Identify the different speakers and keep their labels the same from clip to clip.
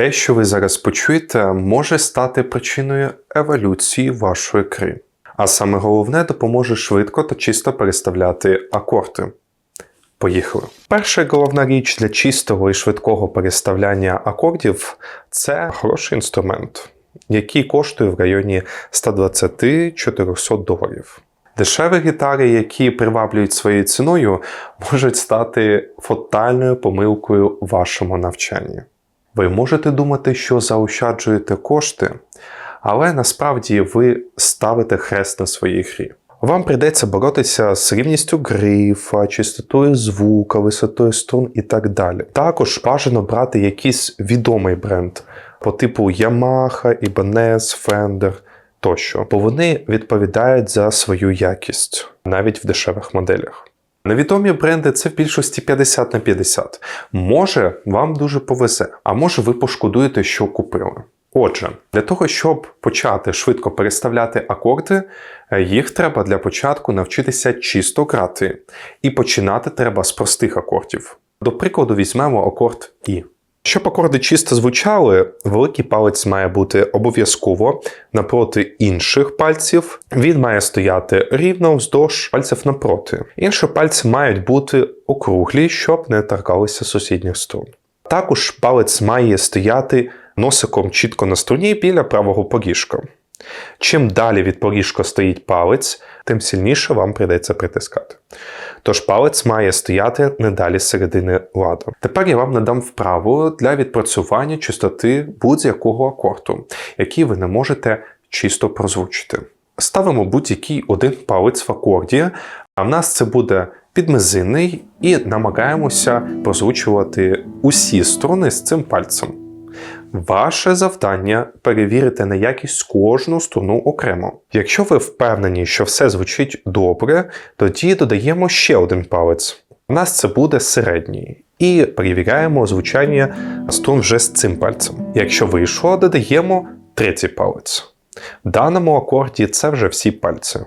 Speaker 1: Те, що ви зараз почуєте, може стати причиною еволюції вашої гри. А саме головне допоможе швидко та чисто переставляти акорди. Поїхали. Перша головна річ для чистого і швидкого переставляння акордів це хороший інструмент, який коштує в районі 120-400 доларів. Дешеві гітари, які приваблюють своєю ціною, можуть стати фатальною помилкою в вашому навчанні. Ви можете думати, що заощаджуєте кошти, але насправді ви ставите хрест на своїй грі. Вам прийдеться боротися з рівністю грифа, чистотою звука, висотою струн і так далі. Також бажано брати якийсь відомий бренд по типу Yamaha, Ibanez, Fender тощо, бо вони відповідають за свою якість навіть в дешевих моделях. Невідомі бренди це в більшості 50 на 50. Може, вам дуже повезе, а може ви пошкодуєте, що купили. Отже, для того, щоб почати швидко переставляти акорди, е, їх треба для початку навчитися чисто грати. І починати треба з простих акордів. До прикладу, візьмемо акорд І. Щоб акорди чисто звучали, великий палець має бути обов'язково напроти інших пальців. Він має стояти рівно вздовж пальців напроти. Інші пальці мають бути округлі, щоб не торкалися сусідніх струн. Також палець має стояти носиком чітко на струні біля правого поріжка. Чим далі від поріжка стоїть палець, тим сильніше вам прийдеться притискати. Тож палець має стояти не далі середини ладу. Тепер я вам надам вправу для відпрацювання чистоти будь-якого акорду, який ви не можете чисто прозвучити. Ставимо будь-який один палець в акорді, а в нас це буде підмизинний, і намагаємося прозвучувати усі струни з цим пальцем. Ваше завдання перевірити на якість кожну струну окремо. Якщо ви впевнені, що все звучить добре, тоді додаємо ще один палець. У нас це буде середній. І перевіряємо звучання струн вже з цим пальцем. Якщо вийшло, додаємо третій палець. В даному акорді це вже всі пальці.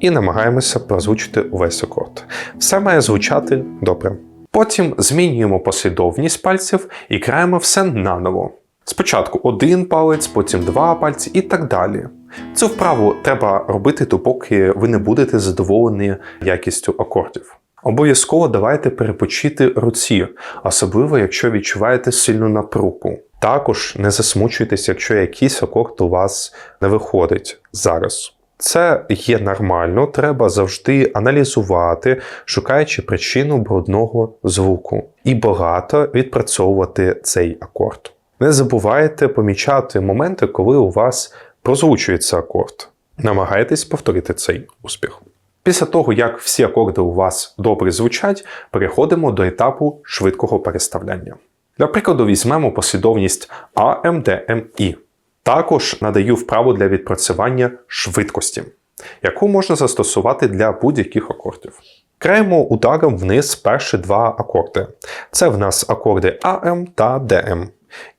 Speaker 1: І намагаємося прозвучити увесь акорд. Все має звучати добре. Потім змінюємо послідовність пальців і граємо все наново. Спочатку один палець, потім два пальці і так далі. Цю вправу треба робити, допоки ви не будете задоволені якістю акордів. Обов'язково давайте перепочити руці, особливо якщо відчуваєте сильну напругу. Також не засмучуйтесь, якщо якийсь акорд у вас не виходить зараз. Це є нормально, треба завжди аналізувати, шукаючи причину брудного звуку, і багато відпрацьовувати цей акорд. Не забувайте помічати моменти, коли у вас прозвучується акорд. Намагайтесь повторити цей успіх. Після того, як всі акорди у вас добре звучать, переходимо до етапу швидкого переставляння. Для прикладу, візьмемо послідовність AMDMI. Також надаю вправу для відпрацювання швидкості, яку можна застосувати для будь-яких акордів. Краємо ударом вниз перші два акорди. Це в нас акорди АМ та ДМ.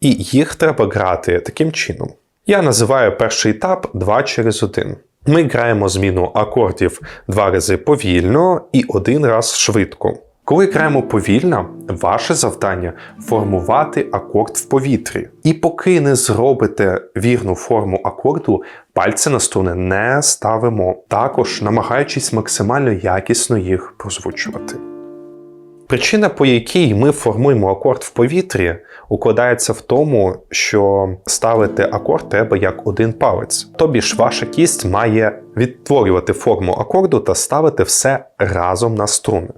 Speaker 1: І їх треба грати таким чином. Я називаю перший етап 2 через 1. Ми граємо зміну акордів два рази повільно і один раз швидко. Коли граємо повільно, ваше завдання формувати акорд в повітрі. І поки не зробите вірну форму акорду, пальці на струни не ставимо, також намагаючись максимально якісно їх прозвучувати. Причина, по якій ми формуємо акорд в повітрі, укладається в тому, що ставити акорд треба як один палець. Тобі ж ваша кість має відтворювати форму акорду та ставити все разом на струни.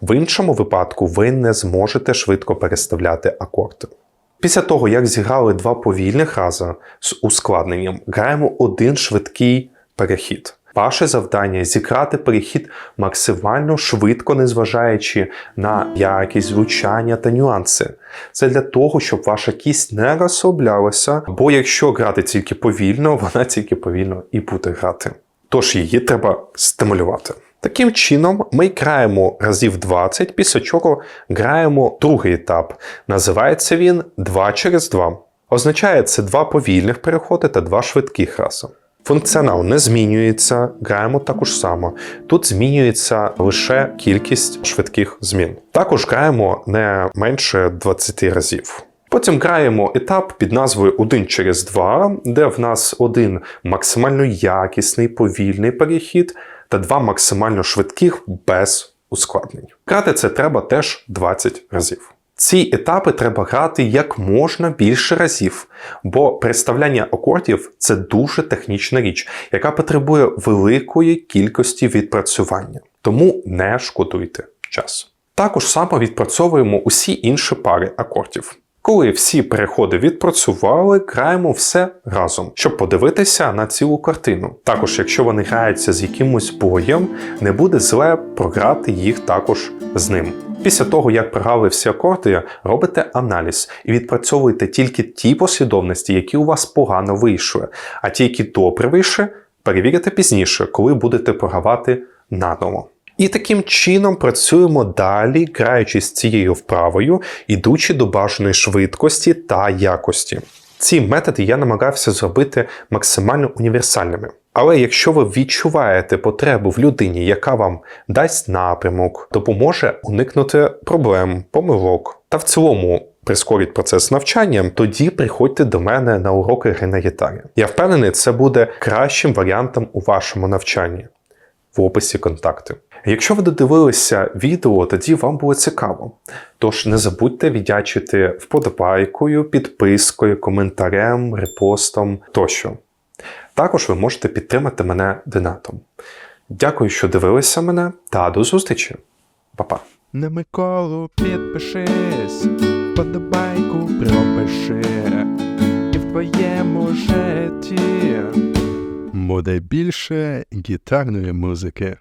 Speaker 1: В іншому випадку ви не зможете швидко переставляти акорди. Після того, як зіграли два повільних рази з ускладненням, граємо один швидкий перехід. Ваше завдання зіграти перехід максимально швидко, незважаючи на якість звучання та нюанси. Це для того, щоб ваша кість не розслаблялася, бо якщо грати тільки повільно, вона тільки повільно і буде грати. Тож її треба стимулювати. Таким чином, ми граємо разів 20, після чого граємо другий етап. Називається він 2 через 2. Означає це два повільних переходи та два швидких рази. Функціонал не змінюється, граємо також само. Тут змінюється лише кількість швидких змін. Також граємо не менше 20 разів. Потім граємо етап під назвою 1 через 2, де в нас один максимально якісний повільний перехід та два максимально швидких без ускладнень. Грати це треба теж 20 разів. Ці етапи треба грати як можна більше разів, бо переставляння акордів це дуже технічна річ, яка потребує великої кількості відпрацювання. Тому не шкодуйте час. Також само відпрацьовуємо усі інші пари акордів. Коли всі переходи відпрацювали, граємо все разом, щоб подивитися на цілу картину. Також, якщо вони граються з якимось боєм, не буде зле програти їх також з ним. Після того, як програли всі акорди, робите аналіз і відпрацьовуєте тільки ті послідовності, які у вас погано вийшли, а ті, які добре вийшли, перевірите пізніше, коли будете програвати наново. І таким чином працюємо далі, граючи з цією вправою, ідучи до бажаної швидкості та якості. Ці методи я намагався зробити максимально універсальними. Але якщо ви відчуваєте потребу в людині, яка вам дасть напрямок, допоможе уникнути проблем, помилок та в цілому прискорить процес навчання, тоді приходьте до мене на уроки гри на гітарі. Я впевнений, це буде кращим варіантом у вашому навчанні. В описі контакти. Якщо ви додивилися відео, тоді вам було цікаво. Тож не забудьте віддячити вподобайкою, підпискою, коментарем, репостом тощо. Також ви можете підтримати мене донатом. Дякую, що дивилися мене, та до зустрічі. Па-па.
Speaker 2: На Миколу підпишись, подобайку пропиши, і в твоєму житті буде більше гітарної музики.